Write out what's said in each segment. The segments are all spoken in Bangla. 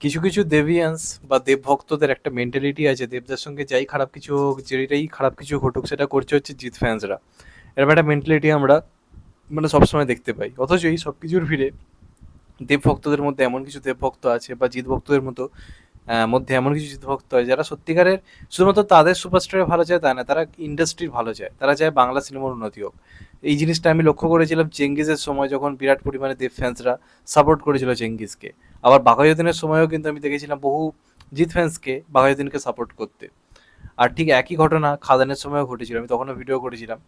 কিছু কিছু দেবিয়ান্স বা দেব ভক্তদের একটা মেন্টালিটি আছে, দেবদের সঙ্গে যাই খারাপ কিছু হোক, যেটাই খারাপ কিছু ঘটুক, সেটা করছে হচ্ছে জিৎ ফ্যান্সরা এরকম একটা মেন্টালিটি আমরা মানে সবসময় দেখতে পাই। অথচ এই সব কিছুর ভিড়ে দেবভক্তদের মধ্যে এমন কিছু দেবভক্ত আছে বা জিৎ ভক্তদের মতো মধ্যে এমন কিছু ভক্ত আছে যারা সত্যিকারের শুধুমাত্র তাদের সুপারস্টারে ভালো চায় তা না, তারা ইন্ডাস্ট্রির ভালো চায়। তারা চায় বাংলা সিনেমার উন্নতি হোক। এই জিনিসটা আমি লক্ষ্য করেছিলাম চেঙ্গিজের সময় যখন বিরাট পরিমাণে দেব ফ্যান্সরা সাপোর্ট করেছিল চেঙ্গিজকে। আবার বাঘাযতীনের সময়ও কিন্তু আমি দেখেছিলাম বহু জিৎ ফ্যান্সকে বাঘাযতীনকে সাপোর্ট করতে। আর ঠিক একই ঘটনা খাদানের সময়ও ঘটেছিল, আমি তখনও ভিডিও করেছিলাম।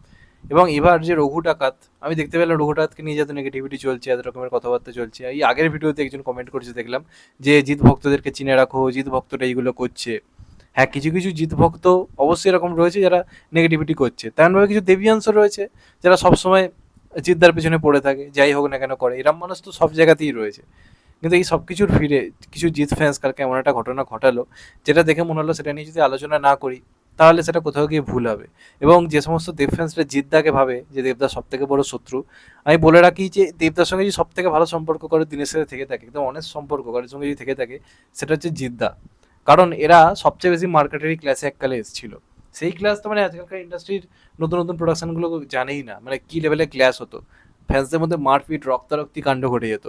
এবং এবার যে রঘু ডাকাত, আমি দেখতে পেলাম রঘু ডাকাতকে নিয়ে যত নেগেটিভিটি চলছে, এত রকমের কথাবার্তা চলছে। এই আগের ভিডিওতে একজন কমেন্ট করেছে, দেখলাম যে জিৎ ভক্তদেরকে চিনে রাখো, জিৎ ভক্তরা এইগুলো করছে। হ্যাঁ কিছু কিছু জিৎ ভক্ত অবশ্যই এরকম রয়েছে যারা নেগেটিভিটি করছে। তেমনভাবে কিছু দেবিয়াংশ রয়েছে যারা সবসময় জিদ্দার পেছনে পড়ে থাকে, যাই হোক না কেন করে। এরম মানুষ তো সব জায়গাতেই রয়েছে। কিন্তু এই সব কিছুর ফিরে কিছু জিৎ ফ্যান্স কালকে এমন একটা ঘটনা ঘটালো, যেটা দেখে মনে হলো সেটা নিয়ে যদি আলোচনা না করি তাহলে সেটা কোথাও গিয়ে ভুল হবে। এবং যে সমস্ত দেব ফ্যান্সরা জিদ্দাকে ভাবে যে দেবদা সব থেকে বড় শত্রু, আমি বলে রাখি যে দেবদার সঙ্গে যদি সব থেকে ভালো সম্পর্ক করে, দিনের সাথে থেকে থাকে, একদম অনেক সম্পর্ক করে, সঙ্গে যদি থেকে থাকে, সেটা হচ্ছে জিদ্দা। কারণ এরা সবচেয়ে বেশি মার্কেটারি ক্লাসে এককালে এসেছিল। সেই ক্লাস তো মানে আজকালকার ইন্ডাস্ট্রির নতুন নতুন প্রোডাকশনগুলো জানেই না মানে কী লেভেলের ক্লাস হতো। ফ্যান্সদের মধ্যে মারপিট, রক্তারক্তি কাণ্ড ঘটে যেত।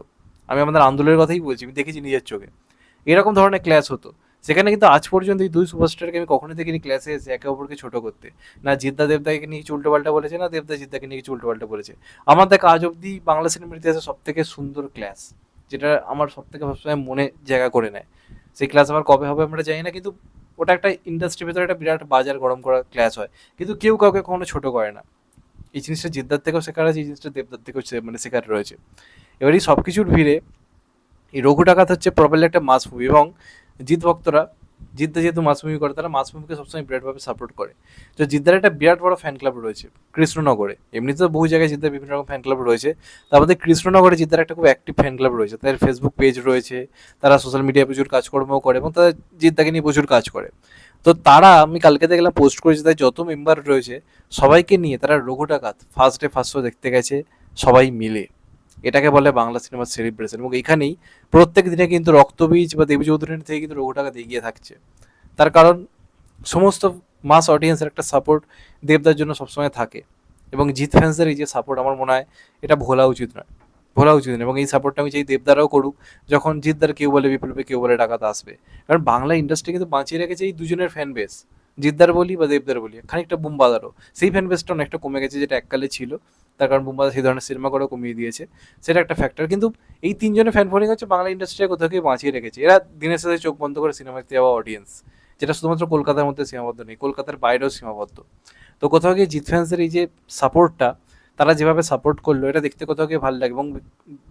আমি আমাদের আন্দোলনের কথাই বলছি, আমি দেখেছি নিজের চোখে। এরকম ধরনের ক্লাস হতো। সেখানে কিন্তু আজ পর্যন্ত এই দুই সুপারস্টারকে আমি কখনো দেখিনি ক্লাসে এসে একে অপরকে ছোট করতে। না, জিদ্দা দেবদাকে নিয়ে কিছু উল্টোপাল্টা বলেছে, না, দেবদা জিদ্দাকে নিয়ে কিছু উল্টোপাল্টা বলেছে। আমার দেখা, আজ অব্দি বাংলা সিনেমার ইতিহাসে সব থেকে সুন্দর ক্লাস যেটা আমার সব থেকে সবসময় মনে জায়গা করে নেয়। সেই ক্লাস আবার কবে হবে আমরা জানি না, কিন্তু ওটা একটা ইন্ডাস্ট্রির ভেতরে একটা বিরাট বাজার গরম করা ক্লাস হয়। কিন্তু কেউ কাউকে কখনো ছোট করে না। এই জিনিসটা জিদ্দার থেকেও শেখার আছে, এই জিনিসটা দেবদার থেকেও মানে শেখার রয়েছে। এবার এই সব কিছুর ভিড়ে এই রঘু ডাকাত হচ্ছে প্রবল একটা মাস মুভি এবং জিৎ ভক্তরা জিদ্দা যেহেতু মাস করে, তারা মাস মুভিকে সবসময় বিরাটভাবে সাপোর্ট করে। তো জিদ্দার একটা বিরাট বড় ফ্যান ক্লাব রয়েছে, কৃষ্ণনগরে। এমনিতে বহু জায়গায় জিদ্দার বিভিন্ন রকম ফ্যান ক্লাব রয়েছে। তার মধ্যে কৃষ্ণনগরে জিদ্দার একটা খুব অ্যাক্টিভ ফ্যান ক্লাব রয়েছে। তাদের ফেসবুক পেজ রয়েছে, তারা সোশ্যাল মিডিয়ায় প্রচুর কাজকর্মও করে এবং তাদের জিদ্দাকে নিয়ে প্রচুর কাজ করে। তো তারা, আমি কালকে দেখলাম পোস্ট করেছে তাদের যত মেম্বার রয়েছে, সবাইকে নিয়ে তারা রঘু ডাকাত ফার্স্ট ডে ফার্স্ট শো দেখতে গেছে, সবাই মিলে। এটাকে বলে বাংলা সিনেমার সেলিব্রেশন এবং এখানেই প্রত্যেক দিনে কিন্তু রক্তবীজ বা দেবী চৌধুরীর থেকে কিন্তু রঘু ডাকাত এগিয়ে থাকছে। তার কারণ সমস্ত মাস অডিয়েন্সের একটা সাপোর্ট দেবদার জন্য সবসময় থাকে এবং জিৎ ফ্যান্সের এই যে সাপোর্ট আমার মনে হয়, এটা ভোলা উচিত নয়। ভোলা উচিত নয় এবং এই সাপোর্টটা আমি চাই দেবদারাও করুক, যখন জিদ্দার কেউ বলে বিপ্লবে কেউ বলে ডাকাত আসবে। কারণ বাংলা ইন্ডাস্ট্রি কিন্তু বাঁচিয়ে রেখেছে এই দুজনের ফ্যান বেস জিদ্দার বলি বা দেবদার বলি, খানিকটা বুম্বাদারও। সেই ফ্যান বেসটা অনেকটা কমে গেছে যেটা এককালে ছিল। তার কারণ বুম্বাদা সেই ধরনের সিনেমা করেও কমিয়ে দিয়েছে। সেটা একটা ফ্যাক্টর কিন্তু এই তিনজনের ফ্যান ফলোয়িং হচ্ছে বাংলা ইন্ডাস্ট্রি কোথাও গিয়ে বাঁচিয়ে রেখেছে। এরা দিনের সাথে চোখ বন্ধ করে সিনেমা দেখতে যাওয়া অডিয়েন্স যেটা শুধুমাত্র কলকাতার মধ্যে সীমাবদ্ধ নেই, কলকাতার বাইরেও সীমাবদ্ধ। তো কোথাও গিয়ে জিৎ ফ্যান্সের এই যে সাপোর্টটা তারা যেভাবে সাপোর্ট করল, এটা দেখতে কোথাও গিয়ে ভালো লাগে। এবং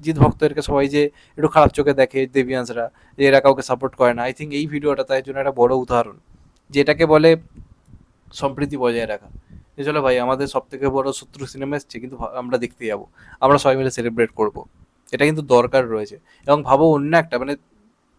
জিৎ ভক্তদেরকে সবাই যে একটু খারাপ চোখে দেখে দেবিয়ান্সরা যে এরা কাউকে সাপোর্ট করে না। আই থিঙ্ক এই ভিডিওটা তাই জন্য একটা বড় উদাহরণ। যেটাকে বলে সম্প্রীতি বজায় রাখা। যে চলো ভাই, আমাদের সব থেকে বড় শত্রু সিনেমা এসছে, কিন্তু আমরা দেখতে যাব। আমরা সবাই মিলে সেলিব্রেট করব। এটা কিন্তু দরকার রয়েছে। এবং ভাবো অন্য একটা মানে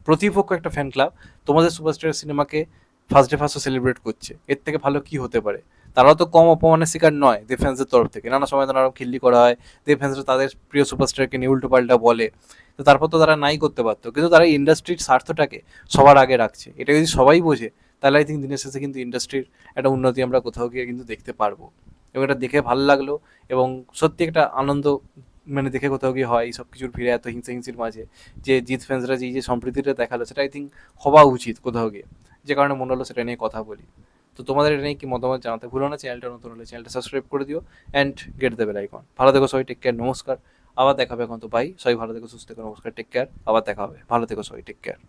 প্রতিপক্ষ একটা ফ্যান ক্লাব তোমাদের সুপারস্টার সিনেমাকে ফার্স্ট ডে ফার্স্ট সেলিব্রেট করছে। এর থেকে ভালো কি হতে পারে? তারাও তো কম অপমানের শিকার নয়, দেব ফ্যান্সের তরফ থেকে। নানা সময় তারা খিল্লি করা হয়, দেব ফ্যান্সরা তাদের প্রিয় সুপারস্টারকে নিয়ে উল্টো পাল্টা বলে। তো তারপর তো তারা নাই করতে পারতো। কিন্তু তারা ইন্ডাস্ট্রির স্বার্থটাকে সবার আগে রাখছে। এটা যদি সবাই বোঝে তাহলে আই থিঙ্ক দিনের শেষে কিন্তু ইন্ডাস্ট্রির একটা উন্নতি আমরা কোথাও গিয়ে কিন্তু দেখতে পারব। এবং এটা দেখে ভালো লাগল এবং সত্যি একটা আনন্দ মানে দেখে কোথাও গিয়ে হয় সব কিছুর ফিরে এত হিংসা হিংসির মাঝে যে জিৎ ফ্যান্সরা যে যে সম্প্রীতিটা দেখাল, সেটা আই থিঙ্ক হওয়া উচিত কোথাও গিয়ে। যে কারণে মনে হলো সেটা নিয়ে কথা বলি। তো তোমাদের এটা নিয়ে কি মতামত জানাতে ভুলো না চ্যানেলটা নতুন হলে চ্যানেলটা সাবস্ক্রাইব করে দিও অ্যান্ড গেট দেবে আইকন ভালো থেকো সবাই টেক কেয়ার নমস্কার। আবার দেখা হবে এখন, তো বাই সবাই ভালো থেকো, সুস্থ থেকো, নমস্কার টেক কেয়ার আবার দেখা হবে। ভালো থেকো সবাই টেক কেয়ার